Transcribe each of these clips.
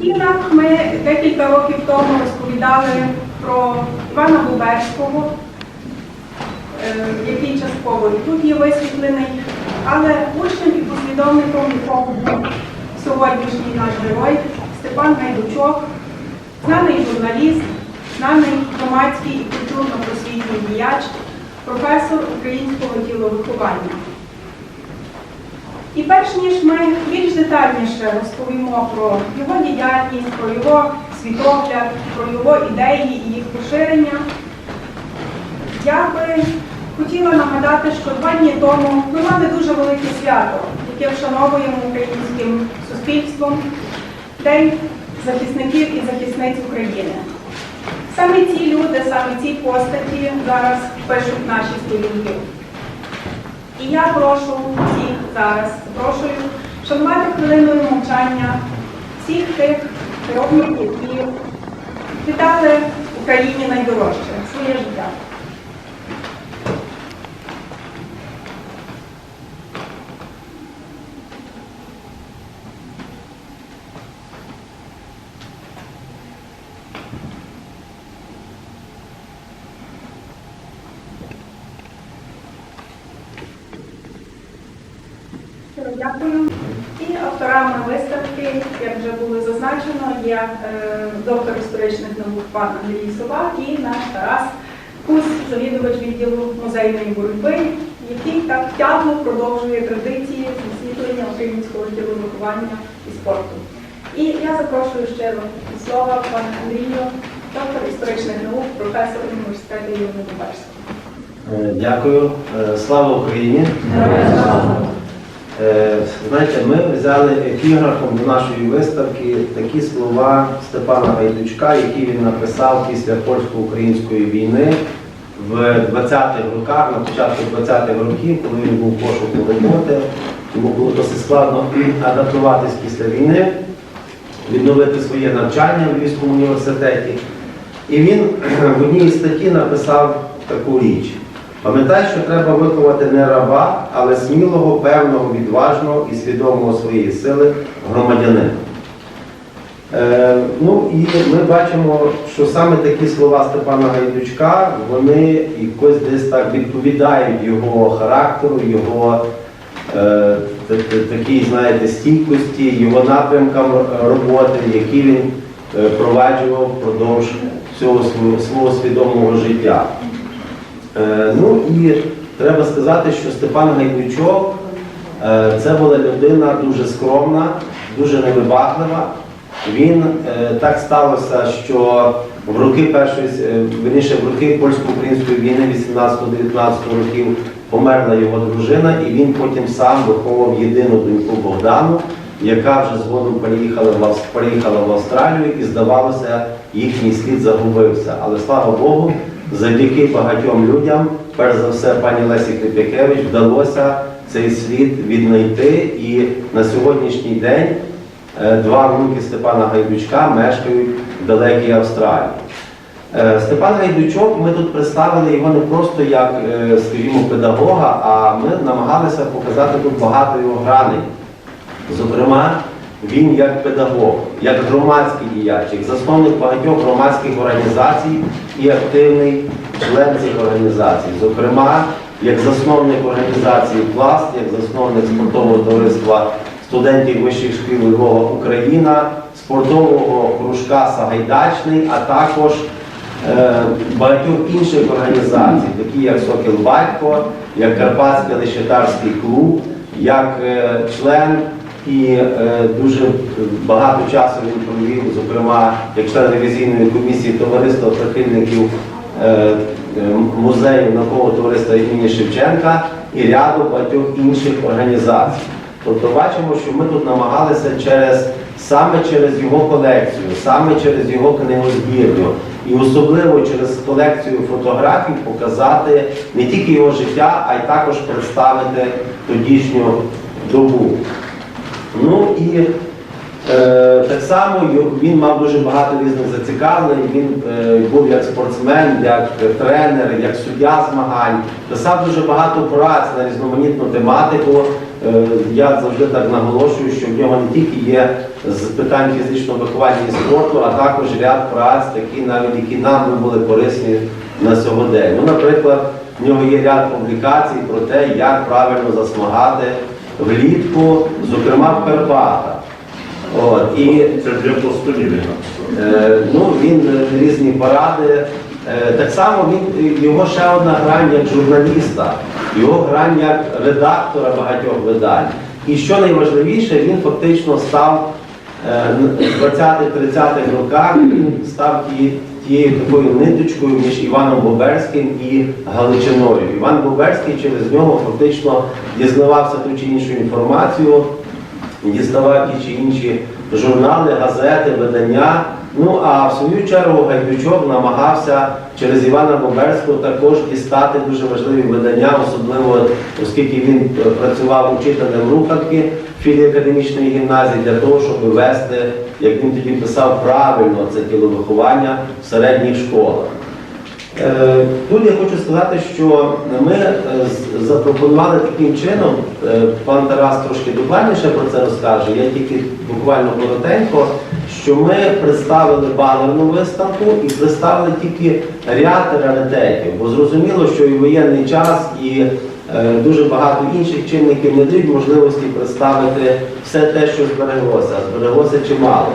стінах ми декілька років тому розповідали про Івана Буберського, е, який частково і тут є висвітлений, але учнем і послідовником якого сьогоднішній наш герой Степан Гайдучок, знаний журналіст, знаний громадський і культурно-просвітній діяч, професор українського тіловиховання. І перш ніж ми більш детальніше розповімо про його діяльність, про його світогляд, про його ідеї і їх поширення, я би хотіла нагадати, що два дні тому ми мали дуже велике свято, яке вшановуємо українським суспільством, День захисників і захисниць України. Саме ці люди, саме ці постаті зараз пишуть наші сторінки. І я прошу всіх зараз, прошу шанувати хвилиною мовчання всіх тих керівників, які віддали Україні найдорожче своє життя. Дякую. І авторами виставки, як вже було зазначено, є е, доктор історичних наук пан Андрій Собак і наш Тарас Кус, завідувач відділу музейної боротьби, який так тягло продовжує традиції освітлення українського тіловиховання і спорту. І я запрошую ще до слова пана Андрію, доктор історичних наук, професор університету Бубарського. Е, Дякую. Е, Слава Україні! Е, Знаєте, ми взяли епіграфом до нашої виставки такі слова Степана Гайдучка, які він написав після польсько-української війни в 20-х роках, на початку 20-х років, коли він був пошуку роботи. Йому було досить складно адаптуватись після війни, відновити своє навчання в Львівському університеті. І він в одній статті написав таку річ. Пам'ятай, що треба виховати не раба, але смілого, певного, відважного і свідомого своєї сили громадянина. Е, ну і ми бачимо, що саме такі слова Степана Гайдучка, вони якось десь так відповідають його характеру, його е, та- та- такій, знаєте, стійкості, його напрямкам роботи, які він е, впроваджував впродовж всього свого свідомого життя. Е, Ну і треба сказати, що Степан Гайдучок е, це була людина дуже скромна, дуже невибаглива. Він е, так сталося, що в роки першої, верніше, в роки польсько-української війни 18-19 років померла його дружина, і він потім сам виховував єдину доньку Богдану, яка вже згодом переїхала в, переїхала в Австралію і, здавалося, їхній слід загубився. Але слава Богу, завдяки багатьом людям, перш за все, пані Лесі Крипякевич, вдалося цей слід віднайти. І на сьогоднішній день е, два внуки Степана Гайдучка мешкають в далекій Австралії. Е, Степан Гайдучок, ми тут представили його не просто як, е, скажімо, педагога, а ми намагалися показати тут багато його граней. Зокрема, він як педагог, як громадський діяч, як засновник багатьох громадських організацій і активний член цих організацій. Зокрема, як засновник організації Пласт, як засновник спортового товариства студентів вищих шкіл Львова Україна, спортового кружка Сагайдачний, а також е, багатьох інших організацій, такі як Сокіл Батько, як Карпатський Лещатарський клуб, як е, член і е, дуже багато часу він провів, зокрема, як член ревізійної комісії товариства прихильників е, е, музею наукового товариства імені Шевченка і ряду багатьох інших організацій. Тобто бачимо, що ми тут намагалися через саме через його колекцію, саме через його книгозбірню і особливо через колекцію фотографій показати не тільки його життя, а й також представити тодішню добу. Ну і е, так само він мав дуже багато різних зацікавлень. Він е, був як спортсмен, як тренер, як суддя змагань. Писав дуже багато праць на різноманітну тематику. е, я завжди так наголошую, що в нього не тільки є з питань фізичного виховання і спорту, а також ряд праць, такі навіть які нам були корисні на сьогодення. Ну, наприклад, в нього є ряд публікацій про те, як правильно засмагати влітку, зокрема в Карпатах. От, і Це для пластунів. Е, ну, він е, різні поради. Е, Так само він, його ще одна грань як журналіста, його грань як редактора багатьох видань. І що найважливіше, він фактично став е, в 20-30-х роках, він став ті- тією такою ниточкою між Іваном Боберським і Галичиною. Іван Боберський через нього фактично дізнавався ту чи іншу інформацію, діставав ті чи інші журнали, газети, видання. Ну а в свою чергу Гайдучок намагався через Івана Боберського також дістати дуже важливі видання, особливо оскільки він працював учителем руханки в філії академічної гімназії для того, щоб вести, як він тоді писав, правильно це тіловиховання в середніх школах. Е, Тут я хочу сказати, що ми е, запропонували таким чином, е, пан Тарас трошки докладніше про це розкаже, я тільки буквально коротенько, що ми представили банерну виставку і представили тільки ряд раритетів, бо зрозуміло, що і воєнний час, і дуже багато інших чинників не дають можливості представити все те, що збереглося, а збереглося чимало.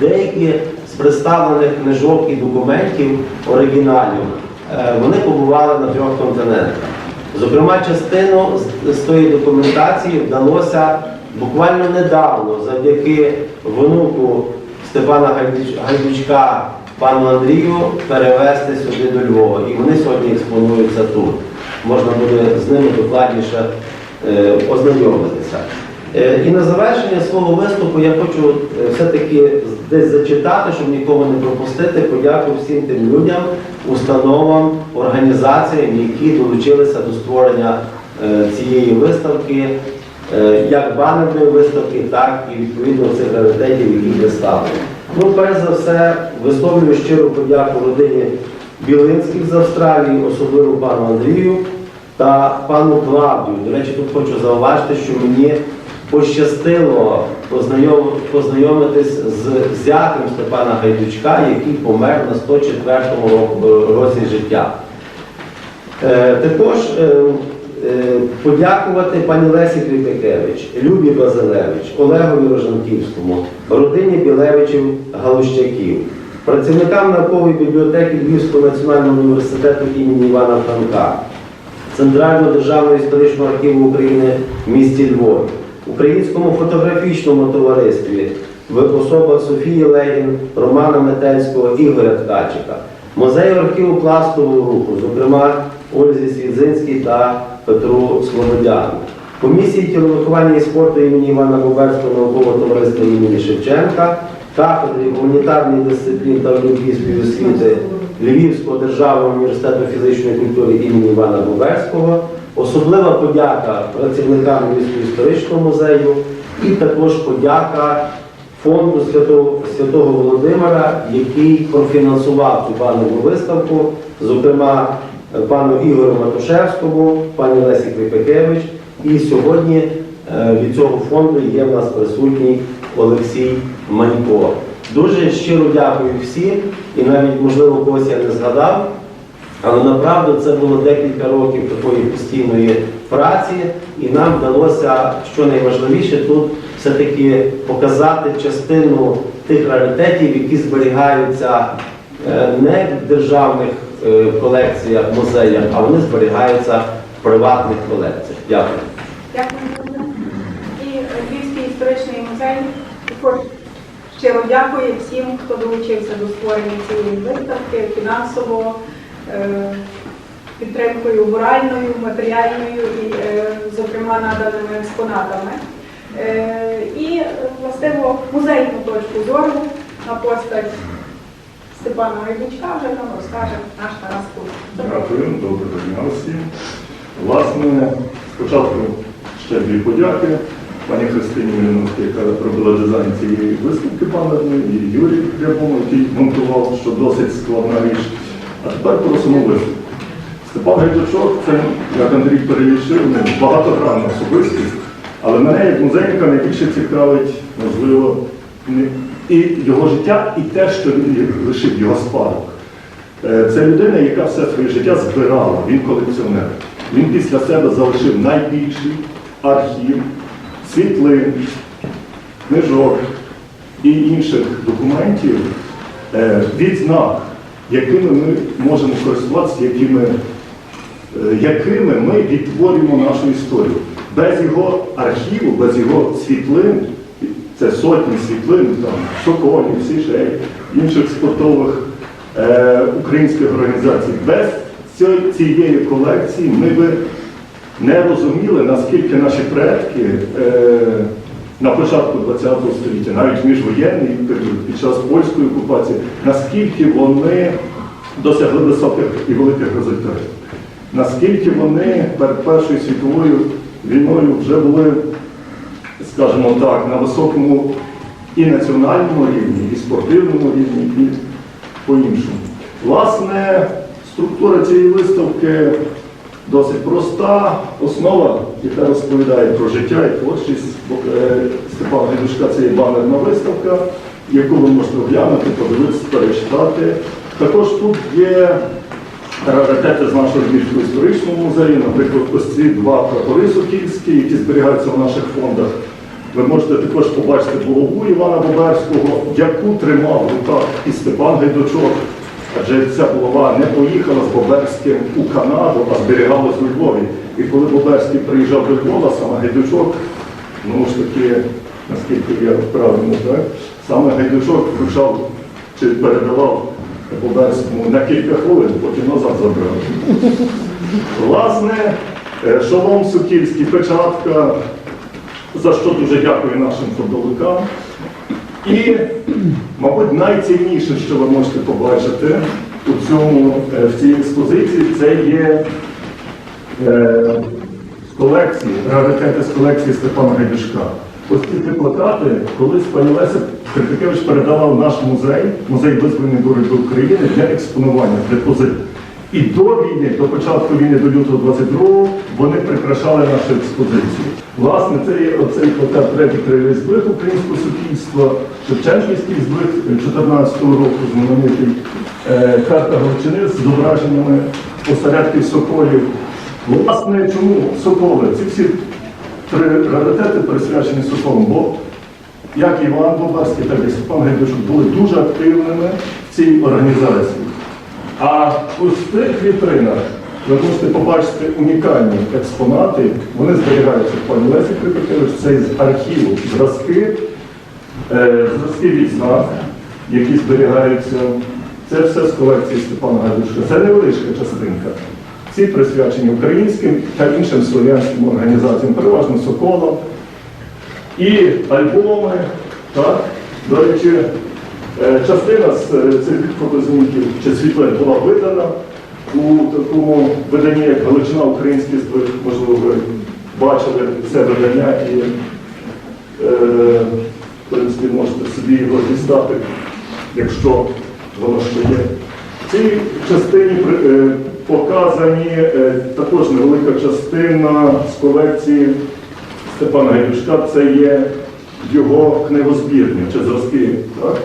Деякі з представлених книжок і документів оригіналів е, вони побували на трьох континентах. Зокрема, частину з- тої документації вдалося буквально недавно завдяки внуку Степана Гайдуч- Гайдучка, пану Андрію, перевезти сюди до Львова. І вони сьогодні експонуються тут. Можна буде з ними докладніше е, ознайомитися. Е, І на завершення свого виступу я хочу е, все-таки десь зачитати, щоб нікого не пропустити, подяку всім тим людям, установам, організаціям, які долучилися до створення цієї виставки, як банерної виставки, так і відповідно цих раритетів, які представлені. Ну, перш за все, висловлюю щиру подяку родині Білинських з Австралії, особливо пану Андрію та пану Клавдію. До речі, тут хочу зауважити, що мені пощастило познайом- познайомитись з зятем Степана Гайдучка, який помер на 104-му році життя. Е, Також е, е, подякувати пані Лесі Кріпякевич, Любі Базилевич, Олегові Рожанківському, родині Білевичів Галущаків, працівникам наукової бібліотеки Львівського національного університету імені Івана Франка, Центрального державного історичного архіву України в місті Львові, Українському фотографічному товаристві в особах Софії Легін, Романа Метельського, Ігоря Ткачика, музею архіву пластового руху, зокрема Ользі Свідзинській та Петру Слободяну, комісії тіловиховання і спорту імені Івана Боберського наукового товариства імені Шевченка, кафедрі гуманітарних дисциплін та олімпійської освіти Львівського державного університету фізичної культури імені Івана Боберського, особлива подяка працівникам Львівського історичного музею і також подяка фонду Святого, Святого Володимира, який профінансував цю банерну виставку, зокрема пану Ігорю Матушевському, пані Лесі Крипакевич. І сьогодні е, від цього фонду є в нас присутній Олексій Манько. Дуже щиро дякую всім, і навіть, можливо, когось я не згадав, але направду це було декілька років такої постійної праці, і нам вдалося, що найважливіше, тут все-таки показати частину тих раритетів, які зберігаються е, не в державних е, колекціях, музеях, а вони зберігаються в приватних колекціях. Дякую. Дякую. І Львівський історичний музей також щиро дякує всім, хто долучився до створення цієї виставки фінансово, е, підтримкою моральною, матеріальною і, е, зокрема, наданими експонатами. Е, І, властиво, музейну точку зору на постать Степана Гайдучка вже нам розкаже наш Тарас Кут. Дякую, доброго дня всім. Власне, спочатку ще дві подяки пані Христині Міліновській, яка робила дизайн цієї виставки пам'ятної, і Юрій Рябому, який монтував, що досить складна річ. А тепер про саму виставку. Степан Гайдучок це, як Андрій перелічив, ну, багатогранна особистість. Але мене як музейника найбільше цікавить, можливо, і його життя, і те, що він лишив його спадок. Е, Це людина, яка все своє життя збирала, він колекціонер. Він після себе залишив найбільший архів, світлин, книжок і інших документів, е, відзнак, якими ми можемо користуватися, якими, е, якими ми відтворюємо нашу історію. Без його архіву, без його світлин, це сотні світлин, там, Соколів, Сішей, інших спортових е, українських організацій. Без цієї- цієї колекції ми би не розуміли, наскільки наші предки е, на початку ХХ століття, навіть міжвоєнний період, під час польської окупації, наскільки вони досягли високих і великих результатів. Наскільки вони перед Першою світовою війною вже були, скажімо так, на високому і національному рівні, і спортивному рівні, і по-іншому. Власне, структура цієї виставки досить проста. Основа, яка розповідає про життя і творчість е, Степана Гайдушка, це є банерна виставка, яку ви можете оглянути, подивитися, перечитати. Також тут є раритети з нашого Львівського історичного музею, наприклад, ось ці два прапори сокільські, які зберігаються в наших фондах. Ви можете також побачити булаву Івана Боберського, яку тримав в руках і Степан Гайдучок. Адже ця булава не поїхала з Боберським у Канаду, а зберігалась у Львові. І коли Боберський приїжджав до Львова, саме Гайдучок, ну ж таки, наскільки я правильно, так, саме Гайдучок вручав чи передавав Боберському на кілька хвилин, потім назад забрав. Власне, е, шолом Сукільський, печатка, за що дуже дякую нашим футболикам. І, мабуть, найцінніше, що ви можете побачити у цьому, е, в цій експозиції, це є е, колекції, раритети з колекції Степана Гайдушка. Ось ці плакати колись пані Леся Критикевич передала в наш музей, музей визвольної боротьби України для експонування, депозит. І до війни, до початку війни, до лютого 22-го, вони прикрашали нашу експозицію. Власне, це є оцей плакат третій збиг українського суспільства, Шевченківський збиг 14-го року, знаменитий е, карта Галичини з зображеннями осередків соколів. Власне, чому соколи? Ці всі три раритети присвячені соколам, бо як Іван Бобарський, так і Степан Гайдушок були дуже активними в цій організації. А в тих вітринах ви можете побачити унікальні експонати. Вони зберігаються в пані Лесі Крипакевич, це з архіву зразки, е, зразки відзнак, які зберігаються. Це все з колекції Степана Гайдушка. Це невеличка частинка. Ці присвячені українським та іншим слов'янським організаціям, переважно Соколом. І альбоми, так, до речі, частина з е, цих фотознімків чи світлин була видана у такому виданні, як Галичина Український збір, можливо, ви бачили це видання і, е, в принципі, можете собі його дістати, якщо воно ще є. В цій частині е, показані е, також невелика частина з колекції Степана Гайдушка, це є його книгозбірні, чи зразки, так?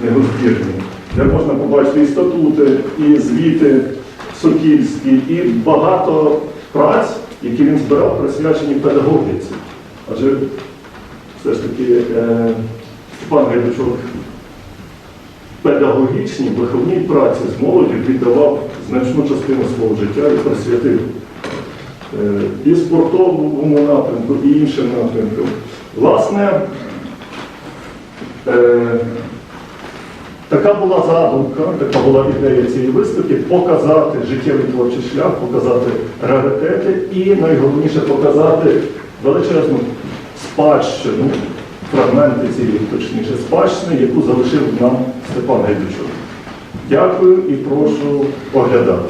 Книгозбірні, де можна побачити і статути, і звіти Сокільські, і багато праць, які він збирав, присвячені педагогіці. Адже все ж таки Степан Гайдучок педагогічній, виховній праці з молоді віддавав значну частину свого життя і присвятив е, і спортовому напрямку, і іншим напрямкам. Власне, е, така була задумка, така була ідея цієї виставки показати життєвий творчий шлях, показати раритети і найголовніше показати величезну спадщину, фрагменти цієї, точніше, спадщини, яку залишив нам Степан Гайдучок. Дякую і прошу оглядати.